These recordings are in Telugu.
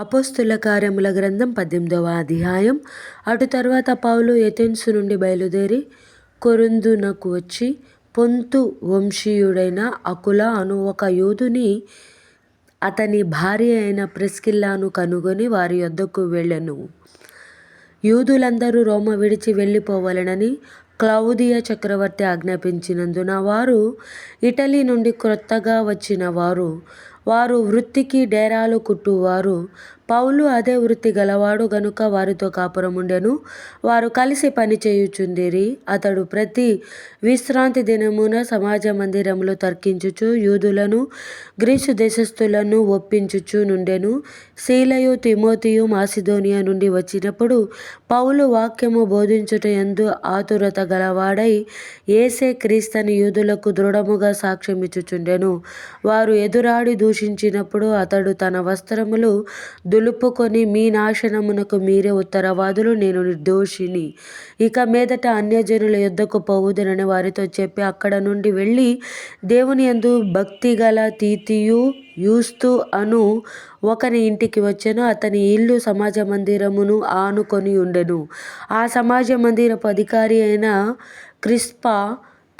అపోస్తుల కార్యముల గ్రంథం పద్దెనిమిదవ అధ్యాయం. అటు తర్వాత పౌలు ఎథెన్సు నుండి బయలుదేరి కొరుందునకు వచ్చి పొంతు వంశీయుడైన అకుల అను ఒక యూదుని అతని భార్య అయిన ప్రిస్కిల్లాను కనుగొని వారి యొద్దకు వెళ్ళెను. యూదులందరూ రోమ విడిచి వెళ్ళిపోవాలనని క్లౌదియ చక్రవర్తి ఆజ్ఞాపించినందున వారు ఇటలీ నుండి క్రొత్తగా వచ్చిన వారు వారు వృత్తికి డేరాలు కుట్టువారు. పౌలు అదే వృత్తి గలవాడు గనుక వారితో కాపురముండెను వారు కలిసి పని చేయుచుండిరి. అతడు ప్రతి విశ్రాంతి దినమున సమాజ మందిరములో తర్కించుచు యూదులను గ్రీసు దేశస్థులను ఒప్పించుచు నుండెను. శీలయు తిమోతియు మాసిదోనియా నుండి వచ్చినప్పుడు పౌలు వాక్యము బోధించుట ఎందు ఆతురత గలవాడై ఏసే క్రీస్తని యూదులకు దృఢముగా సాక్ష్యమిచ్చుచుండెను. వారు ఎదురాడి దూషించినప్పుడు అతడు తన వస్త్రములు దులుపుకొని మీ నాశనమునకు మీరే ఉత్తరవాదులు. నేను నిర్దోషిని. ఇక మీదట అన్యజనుల యుద్ధకు పోవుదనని వారితో చెప్పి అక్కడ నుండి వెళ్ళి దేవుని యందు భక్తిగల తీతియు యూస్తు అను ఒకని ఇంటికి వచ్చెను. అతని ఇల్లు సమాజ మందిరమును ఆనుకొని ఉండెను. ఆ సమాజ మందిరపు అధికారి అయిన క్రిస్ప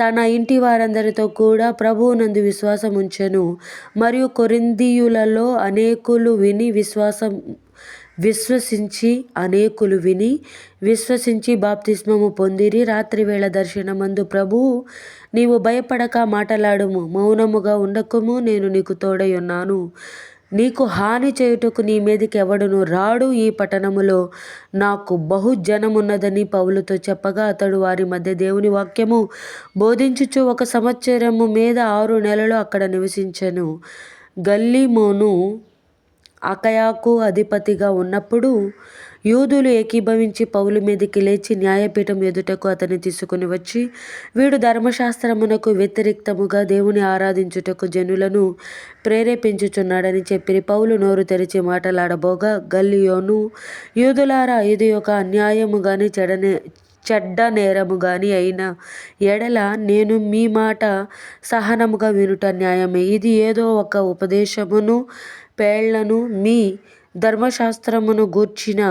తన ఇంటి వారందరితో కూడా ప్రభువునందు విశ్వాసం ఉంచెను. మరియు కొరిందీయులలో అనేకులు విని విశ్వాసం విశ్వసించి అనేకులు విని విశ్వసించి బాప్తిస్మము పొందిరి. రాత్రివేళ దర్శనమందు ప్రభువు నీవు భయపడక మాటలాడుము మౌనముగా ఉండకుము నేను నీకు తోడై ఉన్నాను. నీకు హాని చేయుటకు నీ మీదికి ఎవడును రాడు ఈ పట్టణములో. నాకు బహుజనమున్నదని పౌలుతో చెప్పగా అతడు వారి మధ్య దేవుని వాక్యము బోధించుచు ఒక సంవత్సరము మీద ఆరు నెలలు అక్కడ నివసించెను. గల్లీమోను అకయాకు అధిపతిగా ఉన్నప్పుడు యూదులు ఏకీభవించి పౌలు మీదకి లేచి న్యాయపీఠం ఎదుటకు అతన్ని తీసుకుని వచ్చి వీడు ధర్మశాస్త్రమునకు వ్యతిరేక్తముగా దేవుని ఆరాధించుటకు జనులను ప్రేరేపించుచున్నాడని చెప్పి పౌలు నోరు తెరిచి మాటలాడబోగా గల్లియోను యూదులారా ఇది ఒక అన్యాయము గాని చెడనే చెడ్డ నేరము గాని అయిన ఎడల నేను మీ మాట సహనముగా వినుట న్యాయమే. ఇది ఏదో ఒక ఉపదేశమును పేళ్ళను మీ ధర్మశాస్త్రమును గూర్చిన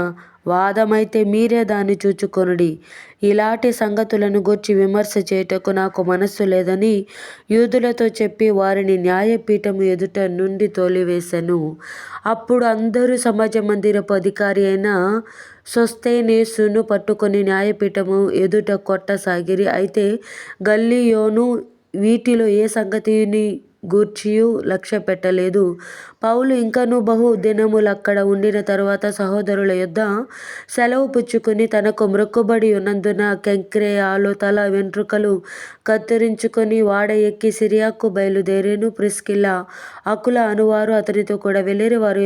వాదమైతే మీరే దాన్ని చూచుకొనుడి. ఇలాంటి సంగతులను గూర్చి విమర్శ చేయుటకు నాకు మనస్సు లేదని యూదులతో చెప్పి వారిని న్యాయపీఠము ఎదుట నుండి తోలివేశను అప్పుడు అందరూ సమాజ మందిరపు అధికారి అయిన సొస్తేనేసును పట్టుకొని న్యాయపీఠము ఎదుట కొట్టసాగిరి. అయితే గల్లియోను వీటిలో ఏ సంగతిని గూర్చియు లక్ష్య పెట్టలేదు పౌలు ఇంకను బహు దినములక్కడ ఉండిన తరువాత సహోదరుల యొద్ద సెలవు పుచ్చుకుని తనకు మ్రొక్కుబడి ఉన్నందున కెంక్రేయాలో తల వెంట్రుకలు కత్తిరించుకొని వాడ ఎక్కి సిరియాకు బయలుదేరేను ప్రిస్కిల్లా. అకుల అనువారు అతనితో కూడా వెళ్ళిరి. వారు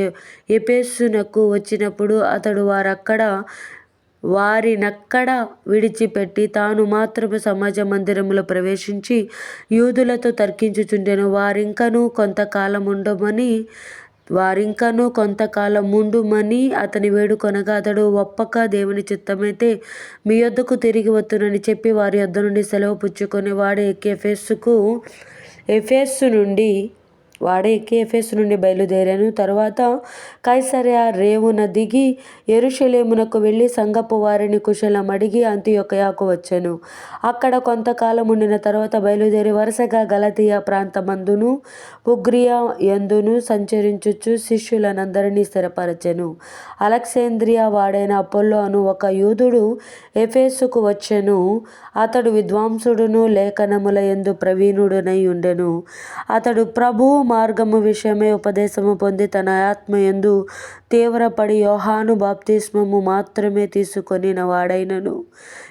ఎపేసునకు వచ్చినప్పుడు అతడు వారక్కడ వారినక్కడ విడిచిపెట్టి తాను మాత్రము సమాజ మందిరములో ప్రవేశించి యూదులతో తర్కించుచుండెను. వారింకను కొంతకాలముండమని వారింకను కొంతకాలముండుమని అతని వేడుకొనగా అతడు ఒప్పక దేవుని చిత్తమైతే మీ యొద్దకు తిరిగి వత్తునని చెప్పి వారి యొద్ద నుండి సెలవు పుచ్చుకొని వాడే ఎఫెస్సుకు ఎఫెస్సు నుండి వాడే ఎక్కి నుండి బయలుదేరాను. తరువాత కైసరయ రేవున దిగి ఎరుషలేమునకు వెళ్ళి సంగపు వారిని కుశలం అడిగి అంత్యొకయాకు వచ్చాను. అక్కడ కొంతకాలం ఉండిన తర్వాత బయలుదేరి వరుసగా గలతీయ ప్రాంతమందును ఉగ్రియా ఎందును సంచరించుచు శిష్యులనందరినీ స్థిరపరచెను. అలెక్సేంద్రియా వాడైన అపోల్లో అను ఒక యూదుడు ఎఫేసుకు వచ్చెను. అతడు విద్వాంసుడును లేఖనముల ఎందు ప్రవీణుడునై ఉండెను. అతడు ప్రభువు మార్గము విషయమై ఉపదేశము పొంది తన ఆత్మ యందు తీవ్రపడి యోహాను బాప్తిస్మము మాత్రమే తీసుకొనిన వాడైనను.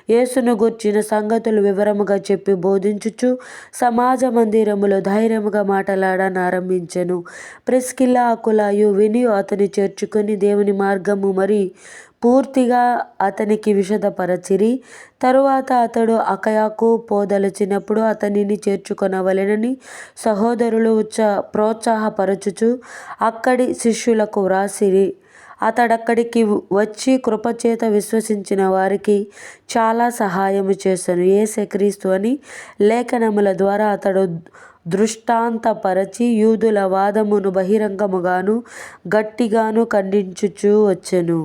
యేసును గూర్చిన సంగతులు వివరముగా చెప్పి బోధించుచు సమాజ మందిరములో ధైర్యముగా మాటలాడనారంభించెను ప్రిస్కిల్ల అకులాయు విని అతని చేర్చుకొని దేవుని మార్గము మరి పూర్తిగా అతనికి విషదపరచిరి. తరువాత అతడు అకయాకు పోదలచినప్పుడు అతనిని చేర్చుకొనవలెనని సహోదరులు ఉత్స ప్రోత్సాహపరచుచు అక్కడి శిష్యులకు వ్రాసిరి. అతడక్కడికి వచ్చి కృపచేత విశ్వసించిన వారికి చాలా సహాయము చేశాను. ఏసే క్రీస్తు అని లేఖనముల ద్వారా అతడు దృష్టాంతపరచి యూదుల వాదమును బహిరంగముగాను గట్టిగాను ఖండించుచూ వచ్చెను.